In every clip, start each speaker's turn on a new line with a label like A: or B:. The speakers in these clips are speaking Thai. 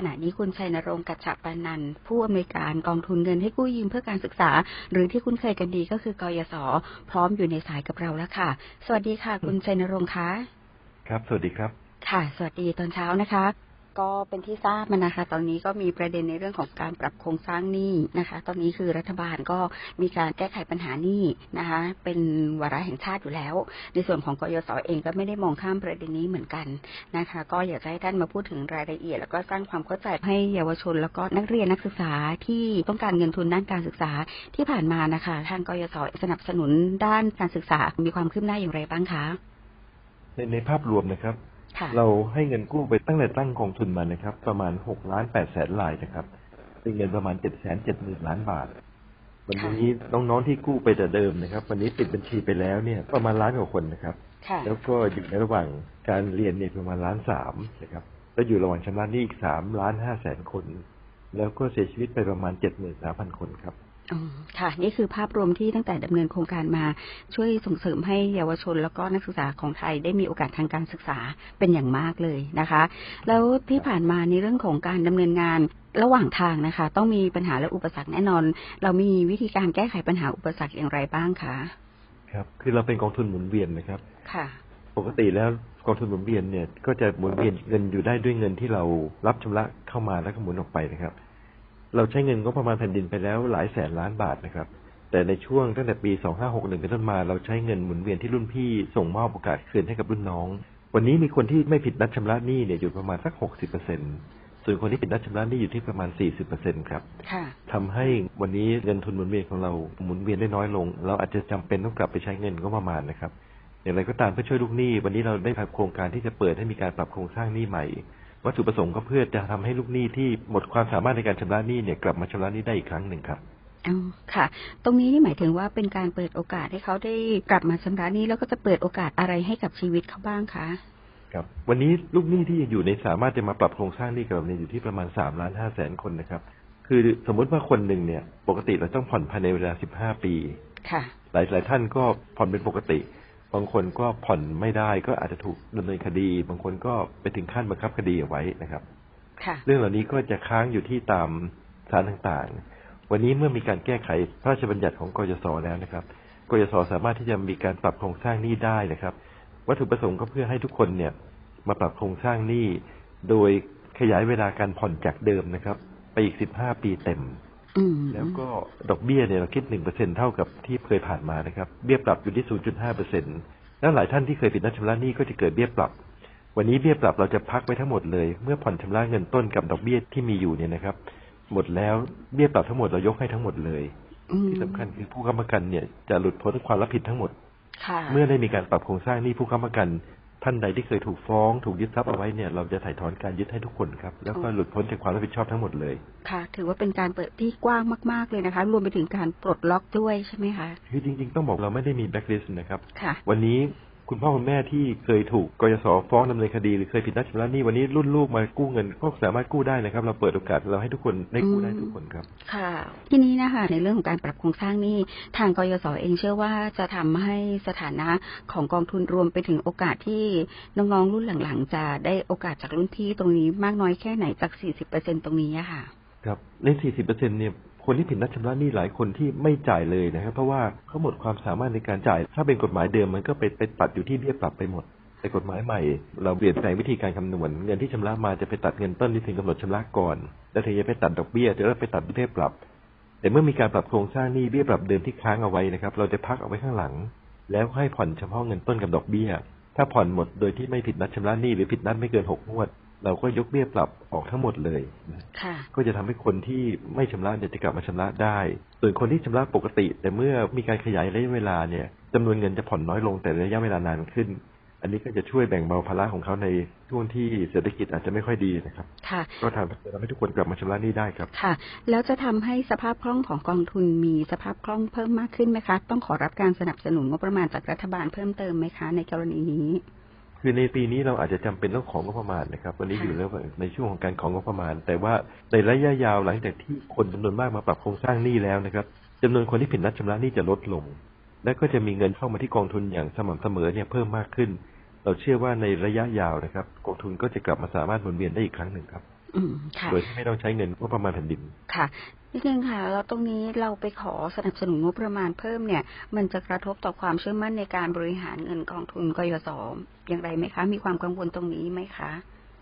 A: ขณะนี้คุณชัยนรงค์กัจจปานันท์ผู้อำนวยการกองทุนเงินให้กู้ยืมเพื่อการศึกษา หรือที่คุ้นเคยกันดีก็คือกยศพร้อมอยู่ในสายกับเราแล้วค่ะ สวัสดีค่ะ คุณชัยนรงค์คะ
B: ครับ สวัสดีครับ
A: ค่ะ สวัสดีตอนเช้านะคะ ก็เป็นที่ทราบมานะคะ ตอนนี้ก็มีประเด็นในเรื่องของการปรับโครงสร้างหนี้นะคะ ตอนนี้คือรัฐบาลก็มีการแก้ไขปัญหาหนี้นะคะ เป็นวาระแห่งชาติอยู่แล้ว ในส่วนของกยศเองก็ไม่ได้มองข้ามประเด็นนี้เหมือนกันนะคะ ก็อยากให้ท่านมาพูดถึงรายละเอียด แล้วก็สร้างความเข้าใจให้เยาวชน แล้วก็นักเรียนนักศึกษาที่ต้องการเงินทุนด้านการศึกษาที่ผ่านมานะคะ ทางกยศสนับสนุนด้านการศึกษามีความคืบหน้าอย่างไรบ้างคะ
B: ในในภาพรวมนะครับ เราให้เงินกู้ไปตั้งแต่ตั้งกองทุนมานะครับ ประมาณหกล้านแปดแสนลายนะครับเป็นเงินประมาณเจ็ดแสนเจ็ดหมื่นล้านบาท วันนี้น้องๆที่กู้ไปแต่เดิมนะครับ วันนี้ปิดบัญชีไปแล้วเนี่ย ประมาณล้านกว่าคนนะครับ
A: ค่ะ
B: แล้วก็อยู่ในระหว่างการเรียนเนี่ยประมาณล้านสามนะครับแล้วอยู่ระหว่างชำระหนี้อีกสามล้านห้าแสนคน แล้วก็เสียชีวิตไปประมาณเจ็ดหมื่นสามพันคนครับ
A: อืม ค่ะ นี่คือภาพรวมที่ตั้งแต่ดำเนินโครงการมาช่วยส่งเสริมให้เยาวชน แล้วก็นักศึกษาของไทยได้มีโอกาสทางการศึกษาเป็นอย่างมากเลยนะคะ แล้วที่ผ่านมาในเรื่องของการดำเนินงานระหว่างทางนะคะ ต้องมีปัญหาและอุปสรรคแน่นอน เรามีวิธีการแก้ไขปัญหาอุปสรรคอย่างไรบ้างคะ
B: ครับ คือเราเป็นกองทุนหมุนเวียนนะครับ
A: ค่ะ
B: ปกติแล้วกองทุนหมุนเวียนเนี่ย ก็จะหมุนเวียนเงินอยู่ได้ด้วยเงินที่เรารับชำระเข้ามาแล้วก็หมุนออกไปนะครับ เราใช้เงินก็ประมาณแผ่นดินไปแล้วหลายแสนล้านบาทนะครับ แต่ในช่วงตั้งแต่ปี 2561 เป็นต้นมา เราใช้เงินหมุนเวียนที่รุ่นพี่ส่งมอบโอกาสคืนให้กับรุ่นน้อง วันนี้มีคนที่ไม่ผิดนัดชำระหนี้เนี่ยอยู่ประมาณสัก 60%ส่วนคนที่ผิดนัดชำระหนี้อยู่ที่ประมาณ 40%ครับ
A: ค่ะ
B: ทำให้วันนี้เงินทุนหมุนเวียนของเราหมุนเวียนได้น้อยลง เราอาจจะจำเป็นต้องกลับไปใช้เงินก็ประมาณนะครับ อย่างไรก็ตามเพื่อช่วยลูกหนี้ วันนี้เราได้ทำโครงการที่จะเปิดให้มีการปรับโครงสร้างหนี้ใหม่ วัตถุประสงค์ก็เพื่อจะทำให้ลูกหนี้ที่หมดความสามารถในการชำระหนี้เนี่ยกลับมาชำระหนี้ได้อีกครั้งหนึ่งครับ
A: อ๋อค่ะ ตรงนี้นี่หมายถึงว่าเป็นการเปิดโอกาสให้เขาได้กลับมาชำระหนี้แล้วก็จะเปิดโอกาสอะไรให้กับชีวิตเขาบ้างคะ
B: ครับวันนี้ลูกหนี้ที่อยู่ในสามารถจะมาปรับโครงสร้างหนี้กับเราเนี่ยอยู่ที่ประมาณสามล้านห้าแสนคนนะครับ คือสมมติว่าคนหนึ่งเนี่ย ปกติเราต้องผ่อนภายในเวลาสิบห้าปี
A: ค่ะ
B: หลายหลายท่านก็ผ่อนเป็นปกติ บางคนก็ผ่อนไม่ได้ก็อาจจะถูกดำเนินคดี บางคนก็ไปถึงขั้นบังคับคดีเอาไว้นะครับ
A: ค่ะ
B: เรื่องเหล่านี้ก็จะค้างอยู่ที่ตามศาลต่างๆ วันนี้เมื่อมีการแก้ไขพระราชบัญญัติของกยศแล้วนะครับ กยศสามารถที่จะมีการปรับโครงสร้างหนี้ได้นะครับ วัตถุประสงค์ก็เพื่อให้ทุกคนเนี่ย มาปรับโครงสร้างหนี้ โดยขยายเวลาการผ่อนจากเดิมนะครับ ไปอีก15ปีเต็ม
A: อืม
B: แล้วก็ดอกเบี้ยเนี่ยเราคิดหนึ่งเปอร์เซ็นเท่ากับที่เคยผ่านมานะครับ เบี้ยปรับอยู่ที่ศูนย์จุดห้าเปอร์เซ็นแล้วหลายท่านที่เคยผิดนัดชำระหนี้ก็จะเกิดเบี้ยปรับ วันนี้เบี้ยปรับเราจะพักไว้ทั้งหมดเลย เมื่อผ่อนชำระเงินต้นกับดอกเบี้ยที่มีอยู่เนี่ยนะครับ หมดแล้วเบี้ยปรับทั้งหมดเรายกให้ทั้งหมดเลย
A: อืม
B: ที่สำคัญคือผู้ค้ำประกันเนี่ยจะหลุดพ้นความรับผิดทั้งหมด
A: ค่ะ
B: เมื่อได้มีการปรับโครงสร้างหนี้ผู้ค้ำประกัน ท่านใดที่เคยถูกฟ้องถูกยึดทรัพย์เอาไว้เนี่ย เราจะถ่ายถอนการยึดให้ทุกคนครับ แล้วก็หลุดพ้นจากความรับผิดชอบทั้งหมดเลย
A: ค่ะ ถือว่าเป็นการเปิดที่กว้างมาก ๆเลยนะคะ รวมไปถึงการปลดล็อกด้วยใช่ไหมคะ
B: คือจริง ๆ ต้องบอกเราไม่ได้มีแบ็คลิสต์นะครับ
A: ค่ะ
B: วันนี้ คุณพ่อคุณแม่ที่เคยถูกกยศฟ้องดำเนินคดีหรือเคยผิดนัดชำระหนี้วันนี้รุ่นลูกมากู้เงินก็สามารถกู้ได้นะครับ เราเปิดโอกาสเราให้ทุกคนได้กู้ได้ทุกคนครับ
A: ค่ะ ทีนี้นะคะในเรื่องของการปรับโครงสร้างหนี้ทางกยศเองเชื่อว่าจะทำให้สถานะของกองทุนรวมไปถึงโอกาสที่น้องๆรุ่นหลังๆ จะได้โอกาสจากรุ่นพี่ตรงนี้มากน้อยแค่ไหนจาก 40%ตรงนี้อะค่ะ
B: ครับใน 40เปอร์เซ็นเนี่ย คนที่ผิดนัดชำระหนี้หลายคนที่ไม่จ่ายเลยนะครับ เพราะว่าเขาหมดความสามารถในการจ่าย ถ้าเป็นกฎหมายเดิมมันก็ไปไปตัดอยู่ที่เบี้ยปรับไปหมด แต่กฎหมายใหม่ เราเปลี่ยนแปลงวิธีการคำนวณ เงินที่ชำระมาจะไปตัดเงินต้นที่ถึงกำหนดชำระก่อน แล้วถึงจะไปตัดดอกเบี้ยแล้วไปตัดเบี้ยปรับ แต่เมื่อมีการปรับโครงสร้างหนี้เบี้ยปรับเดิมที่ค้างเอาไว้นะครับ เราจะพักเอาไว้ข้างหลัง แล้วให้ผ่อนเฉพาะเงินต้นกับดอกเบี้ย ถ้าผ่อนหมดโดยที่ไม่ผิดนัดชำระหนี้หรือผิดนัดไม่เกินหกงวด เราก็ยกเบี้ยปรับออกทั้งหมดเลยนะ
A: ค่ะ
B: ก็จะทำให้คนที่ไม่ชำระเนี่ยจะกลับมาชำระได้ ส่วนคนที่ชำระปกติ แต่เมื่อมีการขยายระยะเวลาเนี่ยจำนวนเงินจะผ่อนน้อยลงแต่ระยะเวลานานขึ้น อันนี้ก็จะช่วยแบ่งเบาภาระของเขาในช่วงที่เศรษฐกิจอาจจะไม่ค่อยดีนะครับ
A: ค่ะ
B: ก็ทำจะทำให้ทุกคนกลับมาชำระหนี้ได้ครับ
A: ค่ะ แล้วจะทำให้สภาพคล่องของกองทุนมีสภาพคล่องเพิ่มมากขึ้นไหมคะ ต้องขอรับการสนับสนุนงบประมาณจากรัฐบาลเพิ่มเติมไหมคะ ในกรณีนี้
B: คือในปีนี้เราอาจจะจำเป็นต้องของงบประมาณนะครับ วันนี้อยู่แล้วในช่วงของการของงบประมาณ แต่ว่าในระยะยาวหลังจากที่คนจำนวนมากมาปรับโครงสร้างหนี้แล้วนะครับจำนวนคนที่ผิดนัดชำระหนี้จะลดลง และก็จะมีเงินเข้ามาที่กองทุนอย่างสม่ำเสมอเนี่ยเพิ่มมากขึ้น เราเชื่อว่าในระยะยาวนะครับ กองทุนก็จะกลับมาสามารถหมุนเวียนได้อีกครั้งหนึ่งครับ โดยที่ไม่ต้องใช้เงินก็ประมาณแผ่นดิน
A: ค่ะนิดนึงค่ะแล้วตรงนี้เราไปขอสนับสนุนงบประมาณเพิ่มเนี่ย มันจะกระทบต่อความเชื่อมั่นในการบริหารเงินกองทุนกยศอย่างไรไหมคะ มีความกังวลตรงนี้ไหมคะ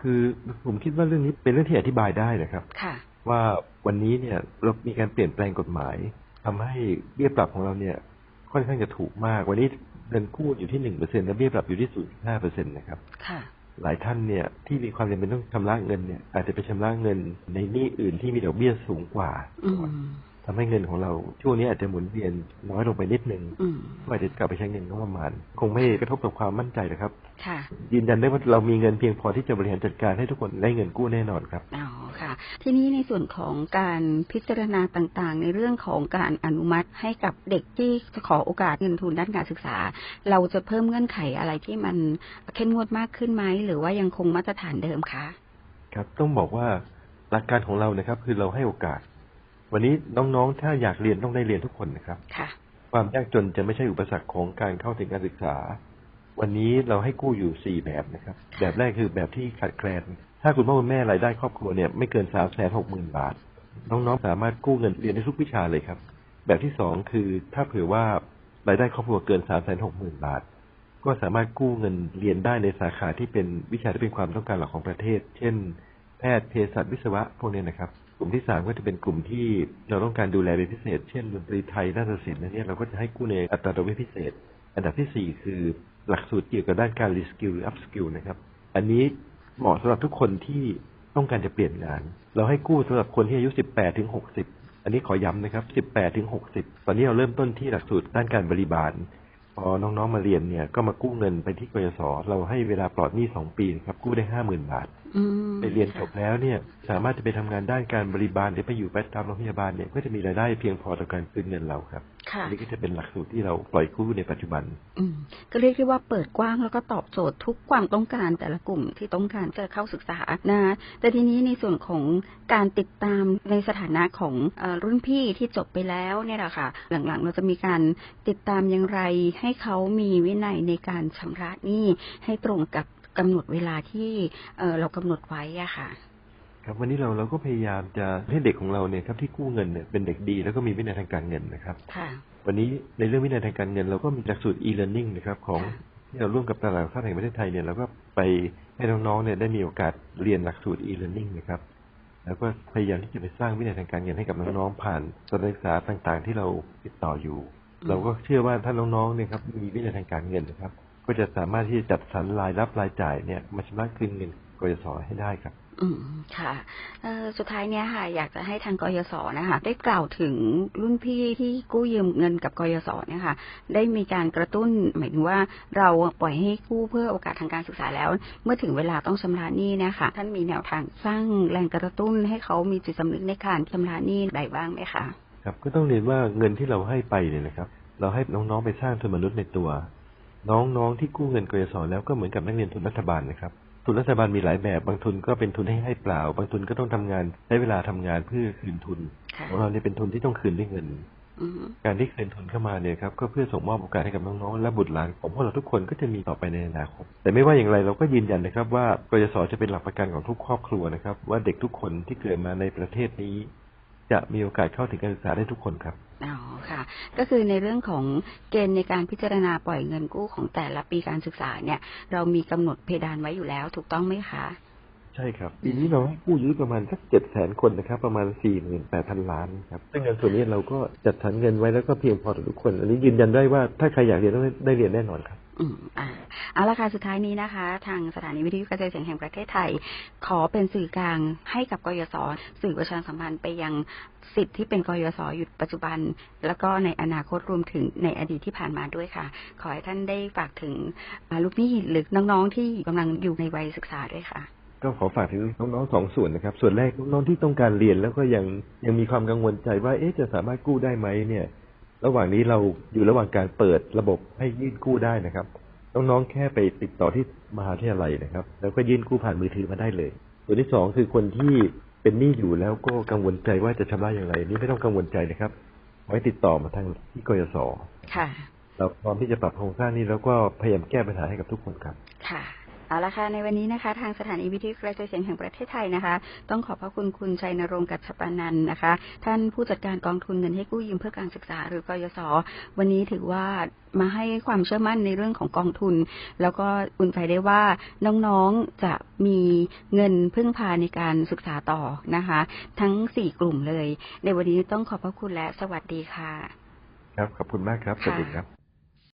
B: คือผมคิดว่าเรื่องนี้เป็นเรื่องที่อธิบายได้นะครับ
A: ค่ะ
B: ว่าวันนี้เนี่ยเรามีการเปลี่ยนแปลงกฎหมายทำให้เบี้ยปรับของเราเนี่ย ค่อนข้างจะถูกมาก วันนี้เงินกู้อยู่ที่หนึ่งเปอร์เซ็นต์และเบี้ยปรับอยู่ที่ศูนย์ห้าเปอร์เซ็นต์นะครับ
A: ค่ะ
B: หลายท่านเนี่ยที่มีความจำเป็นต้องชำระเงินเนี่ยอาจจะไปชำระเงินในหนี้อื่นที่มีดอกเบี้ยสูงกว่า
A: อื
B: ทำให้เงินของเราช่วงนี้อาจจะหมุนเวียนน้อยลงไปนิดนึง
A: อืม
B: ก็อาจจะกลับไปใช้เงินงบประมาณ คงไม่กระทบกับความมั่นใจนะครับ
A: ค่ะ
B: ยืนยันได้ว่าเรามีเงินเพียงพอที่จะบริหารจัดการให้ทุกคนได้เงินกู้แน่นอนครับ
A: อ๋อค่ะ ทีนี้ในส่วนของการพิจารณาต่างๆ ในเรื่องของการอนุมัติให้กับเด็กที่จะขอโอกาสเงินทุนด้านการศึกษา เราจะเพิ่มเงื่อนไขอะไรที่มันเข้มงวดมากขึ้นไหมหรือว่ายังคงมาตรฐานเดิมคะ
B: ครับต้องบอกว่าหลักการของเรานะครับคือเราให้โอกาส วันนี้น้องๆ ถ้าอยากเรียนต้องได้เรียนทุกคนนะครับ
A: ค่ะ
B: ความยากจนจะไม่ใช่อุปสรรคของการเข้าถึงการศึกษา วันนี้เราให้กู้อยู่สี่แบบนะครับ แบบแรกคือแบบที่ขาดแคลน ถ้าคุณพ่อคุณแม่รายได้ครอบครัวเนี่ยไม่เกินสามแสนหกหมื่นบาท น้องๆ สามารถกู้เงินเรียนได้ทุกวิชาเลยครับ แบบที่สองคือถ้าเผื่อว่ารายได้ครอบครัวเกินสามแสนหกหมื่นบาท ก็สามารถกู้เงินเรียนได้ในสาขาที่เป็นวิชาที่เป็นความต้องการหลักของประเทศ เช่น แพทย์เภสัชวิศวะพวกนี้นะครับ กลุ่มที่สามก็จะเป็นกลุ่มที่เราต้องการดูแลเป็นพิเศษ เช่นดนตรีไทยนาฏศิลป์อันเนี้ยเราก็จะให้กู้ในอัตราดอกเบี้ยพิเศษ อันดับที่สี่คือหลักสูตรเกี่ยวกับด้านการรีสกิลหรืออัพสกิลนะครับ อันนี้เหมาะสำหรับทุกคนที่ต้องการจะเปลี่ยนงาน เราให้กู้สำหรับคนที่อายุ 18 ถึง 60 อันนี้ขอย้ำนะครับ 18 ถึง 60 ตอนนี้เราเริ่มต้นที่หลักสูตรด้านการบริบาล พอน้องๆมาเรียนเนี่ยก็มากู้เงินไปที่กยศเราให้เวลาปลอดหนี้สองปีนะครับ กู้ได้ห้าหมื่นบาท ไปเรียนจบแล้วเนี่ย สามารถจะไปทำงานด้านการบริบาลหรือไปอยู่ไปตามโรงพยาบาลเนี่ยก็จะมีรายได้เพียงพอต่อการคืนเงินเราครับ
A: ค่ะ
B: อันนี้ก็จะเป็นหลักสูตรที่เราปล่อยกู้ในปัจจุบัน
A: อืมก็เรียกได้ว่าเปิดกว้างแล้วก็ตอบโจทย์ทุกความต้องการแต่ละกลุ่มที่ต้องการจะเข้าศึกษานะแต่ทีนี้ในส่วนของการติดตามในสถานะของเออรุ่นพี่ที่จบไปแล้วเนี่ยแหละค่ะ หลังๆ เราจะมีการติดตามอย่างไร ให้เขามีวินัยในการชำระหนี้ให้ตรงกับ กำหนดเวลาที่เอ่อเรากำหนดไว้อะค่ะ
B: ครับวันนี้เราเราก็พยายามจะให้เด็กของเราเนี่ยครับที่กู้เงินเนี่ยเป็นเด็กดี แล้วก็มีวินัยทางการเงินนะครับ
A: ค่ะ
B: วันนี้ในเรื่องวินัยทางการเงิน เราก็มีหลักสูตร e-learning นะครับของ
A: ค่ะ
B: ที่เราร่วมกับตลาดหลักทรัพย์แห่งประเทศไทยเนี่ยเราก็ไปให้น้องๆเนี่ยได้มีโอกาสเรียนหลักสูตร e-learning นะครับ แล้วก็พยายามที่จะไปสร้างวินัยทางการเงินให้กับน้องๆผ่านสถานศึกษาต่างๆ ที่เราติดต่ออยู่ เราก็เชื่อว่าถ้าน้องๆเนี่ยครับมีวินัยทางการเงินนะครับ ก็จะสามารถที่จะจัดสรรรายรับรายจ่ายเนี่ยมาชำระคืนเงินกยศให้ได้ครับ
A: อืมค่ะเอ่อสุดท้ายเนี่ยค่ะ อยากจะให้ทางกยศนะคะ ได้กล่าวถึงรุ่นพี่ที่กู้ยืมเงินกับกยศเนี่ยค่ะ ได้มีการกระตุ้นหมายถึงว่าเราปล่อยให้กู้เพื่อโอกาสทางการศึกษาแล้ว เมื่อถึงเวลาต้องชำระหนี้เนะคะท่านมีแนวทางสร้างแรงกระตุ้นให้เขามีจิตสำนึกในการชำระหนี้ใดบ้างไหมคะ
B: ครับก็ต้องเรียนว่าเงินที่เราให้ไปเนี่ยนะครับ เราให้น้องๆไปสร้างทุนมนุษย์ในตัว น้องๆที่กู้เงินกยศแล้วก็เหมือนกับนักเรียนทุนรัฐบาลนะครับ ทุนรัฐบาลมีหลายแบบ บางทุนก็เป็นทุนให้ให้เปล่า บางทุนก็ต้องทำงานใช้เวลาทำงานเพื่อคืนทุน
A: ค่ะ
B: ของเราเนี่ยเป็นทุนที่ต้องคืนด้วยเงิน
A: อืม
B: การที่คืนทุนเข้ามาเนี่ยครับก็เพื่อส่งมอบโอกาสให้กับน้องๆและบุตรหลานของพวกเราทุกคนก็จะมีต่อไปในอนาคตแต่ไม่ว่าอย่างไรเราก็ยืนยันนะครับว่ากยศจะเป็นหลักประกันของทุกครอบครัวนะครับ ว่าเด็กทุกคนที่เกิดมาในประเทศนี้ จะมีโอกาสเข้าถึงการศึกษาได้ทุกคนครับ
A: อ๋อค่ะ ก็คือในเรื่องของเกณฑ์ในการพิจารณาปล่อยเงินกู้ของแต่ละปีการศึกษาเนี่ย เรามีกำหนดเพดานไว้อยู่แล้วถูกต้องไหมคะ
B: ใช่ครับปีนี้เราให้กู้ยืมประมาณสักเจ็ดแสนคนนะครับ ประมาณสี่หมื่นแปดพันล้านครับซึ่งเงินส่วนนี้เราก็จัดสรรเงินไว้แล้วก็เพียงพอต่อทุกคน อันนี้ยืนยันได้ว่าถ้าใครอยากเรียนต้องได้เรียนแน่นอนครับ
A: อืมอ่าเอาละค่ะสุดท้ายนี้นะคะ ทางสถานีวิทยุกระจายเสียงแห่งประเทศไทย ขอเป็นสื่อกลางให้กับกยศสื่อประชาสัมพันธ์ไปยังสิทธิ์ที่เป็นกยศอยู่ปัจจุบัน แล้วก็ในอนาคตรวมถึงในอดีตที่ผ่านมาด้วยค่ะ ขอให้ท่านได้ฝากถึงลูกหนี้หรือน้องๆที่กำลังอยู่ในวัยศึกษาด้วยค่ะ
B: ก็ขอฝากถึงน้องๆสองส่วนนะครับ ส่วนแรกน้องๆที่ต้องการเรียนแล้วก็ยังยังมีความกังวลใจว่าเอ๊ะจะสามารถกู้ได้ไหมเนี่ย ระหว่างนี้เราอยู่ระหว่างการเปิดระบบให้ยื่นกู้ได้นะครับน้องๆแค่ไปติดต่อที่มหาวิทยาลัยนะครับ แล้วก็ยื่นกู้ผ่านมือถือมาได้เลย ส่วนที่สองคือคนที่เป็นหนี้อยู่แล้วก็กังวลใจว่าจะชำระอย่างไร นี่ไม่ต้องกังวลใจนะครับ ไว้ติดต่อมาทางที่กยศ
A: ค่ะ
B: เราพร้อมที่จะปรับโครงสร้างนี้แล้วก็พยายามแก้ปัญหาให้กับทุกคนครับ
A: ค่ะ เอาละค่ะในวันนี้นะคะ ทางสถานีวิทยุกระจายเสียงแห่งประเทศไทยนะคะ ต้องขอบพระคุณคุณชัยนรงค์กัจจปานันนะคะ ท่านผู้จัดการกองทุนเงินให้กู้ยืมเพื่อการศึกษาหรือกยศวันนี้ถือว่ามาให้ความเชื่อมั่นในเรื่องของกองทุน แล้วก็อุ่นใจได้ว่าน้องๆจะมีเงินพึ่งพาในการศึกษาต่อนะคะ ทั้งสี่กลุ่มเลย ในวันนี้ต้องขอบพระคุณและสวัสดีค่ะ
B: ครับขอบคุณมากครับสวัสดีครับ